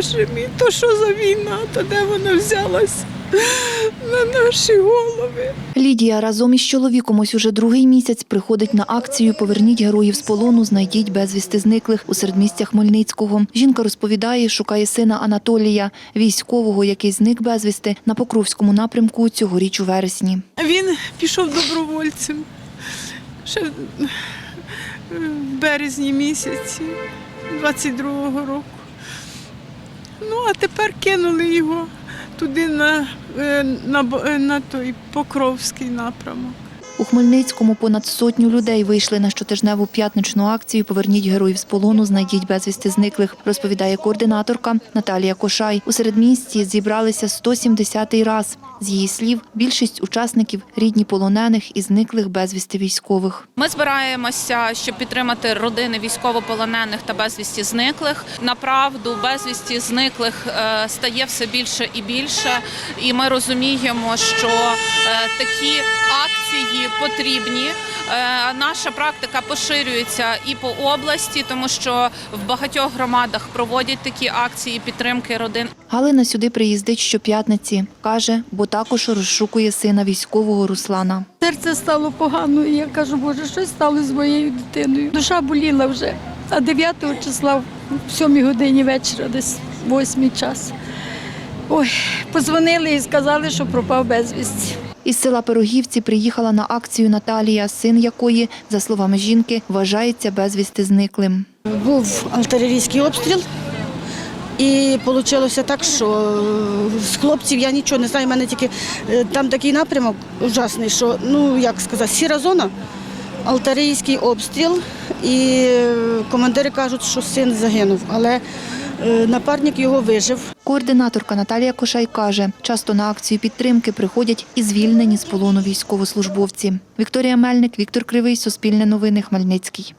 Боже мій, то що за війна, то де вона взялась на наші голови? Лідія разом із чоловіком ось уже другий місяць приходить на акцію Поверніть героїв з полону, знайдіть безвісти зниклих у середмістя Хмельницького. Жінка розповідає, шукає сина Анатолія, військового, який зник безвісти на Покровському напрямку цьогоріч у вересні. Він пішов добровольцем ще в березні місяці 22-го року. Тепер кинули його туди на, е, на, е, на той Покровський напрямок. У Хмельницькому понад сотню людей вийшли на щотижневу п'ятничну акцію Поверніть героїв з полону, знайдіть безвісти зниклих, розповідає координаторка Наталія Кошай. У середмісті зібралися 170-й раз. З її слів, більшість учасників рідні полонених і зниклих безвісти військових. Ми збираємося, щоб підтримати родини військовополонених та безвісті зниклих. Направду безвісті зниклих е, стає все більше і більше, і ми розуміємо, що е, такі акції потрібні. Е, Наша практика поширюється і по області, тому що в багатьох громадах проводять такі акції підтримки родин. Галина сюди приїздить щоп'ятниці. Каже, бо також розшукує сина військового Руслана. Серце стало погано, і я кажу, Боже, щось стало з моєю дитиною. Душа боліла вже. А 9 числа в 7 годині вечора, десь 8 час. Ой, позвонили і сказали, що пропав безвісті. Із села Пирогівці приїхала на акцію Наталія, син якої, за словами жінки, вважається безвісти зниклим. Був артилерійський обстріл, і вийшло так, що з хлопців я нічого не знаю. У мене тільки е, там такий напрямок ужасний, що ну як сказати, сіра зона, артилерійський обстріл, і е, командири кажуть, що син загинув, але напарник його вижив. Координаторка Наталія Кошай каже, часто на акцію підтримки приходять і звільнені з полону військовослужбовці. Вікторія Мельник, Віктор Кривий, Суспільне новини, Хмельницький.